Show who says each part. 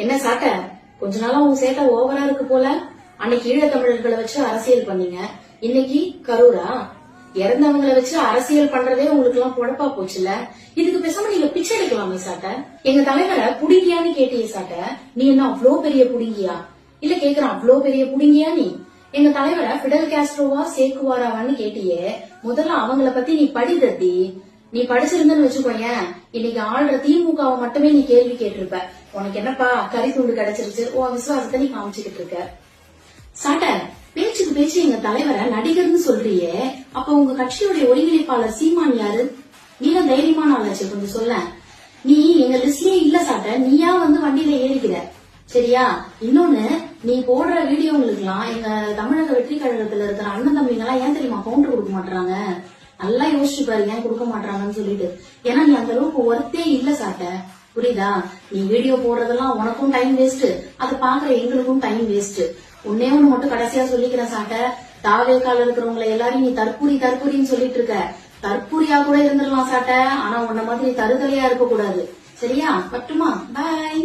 Speaker 1: என்ன சாட்ட கொஞ்ச நாளா உன் சேட்டை ஓவரா இருக்கு போல. அன்னைக்கு ஈழத்தமிழர்களை வச்சு அரசியல் பண்ணீங்க. இன்னைக்கு கரூரா? இறந்தவங்களை வச்சு அரசியல் பண்றதே உங்களுக்கு எல்லாம் பொழப்பா போச்சுல இதுக்கு பேசாம நீங்க பிச்சை எடுக்கலாமே சாட்ட எங்க தலைவரை புடுங்கியான்னு கேட்டிய சாட்ட நீ என்ன அவ்வளோ பெரிய புடுங்கியா? இல்ல கேக்குறான் அவ்வளோ பெரிய புடுங்கியா நீ? எங்க தலைவரை பிடல் கேஸ்ட்ரோவா சேக்குவாராவான்னு கேட்டியே. முதல்ல அவங்கள பத்தி நீ படி தத்தி நீ படிச்சிருந்தன்னு வச்சுக்கோங்க இன்னைக்கு ஆள்ற திமுகவை மட்டுமே நீ கேள்வி கேட்டிருப்ப. உனக்கு என்னப்பா கறி துண்டு கிடைச்சிருச்சு? ஓ விசுவாசத்தை நீ காமிச்சுக்கிட்டு இருக்க. சாட்ட பேச்சுக்கு பேச்சு எங்க தலைவரை நடிகர்னு சொல்றியே. அப்ப உங்க கட்சியுடைய ஒருங்கிணைப்பாளர் சீமான் யாரு? நீதான் தைரியமான ஆளாச்சு கொஞ்சம் சொல்ல நீ எங்க லிஸ்ட்லயே இல்ல சாட்ட நீயா வந்து வண்டியில ஏறிக்கிற. சரியா? இன்னொன்னு நீ போடுற வீடியோங்களுக்குலாம் எங்க தமிழக வெற்றி கழகத்துல இருக்கிற அண்ணன் தம்பிங்க எல்லாம் ஏன் தெரியுமா கவுண்டர் கொடுக்க மாட்டாங்க நல்லா யோசிச்சு பாரு ஏன் கொடுக்க மாட்டாங்கன்னு சொல்லிட்டு. ஏன்னா நீ அந்த அளவுக்கு ஒர்த்தே இல்ல சாட்ட புரியுதா? நீ வீடியோ போடுறதெல்லாம் உனக்கும் டைம் வேஸ்ட் அதை பாக்குற எங்களுக்கும் டைம் வேஸ்ட் உன்னே ஒண்ணு மட்டும் கடைசியா சொல்லிக்கிறேன் சாட்ட தாவேக்கால இருக்கிறவங்களை எல்லாரையும் நீ தற்கூரி தற்கூரின்னு சொல்லிட்டு இருக்க. தற்கூரியா கூட இருந்துடலாம் சாட்ட ஆனா உன்ன மாதிரி தருதலையா இருக்க கூடாது சரியா? பட்டுமா? பாய்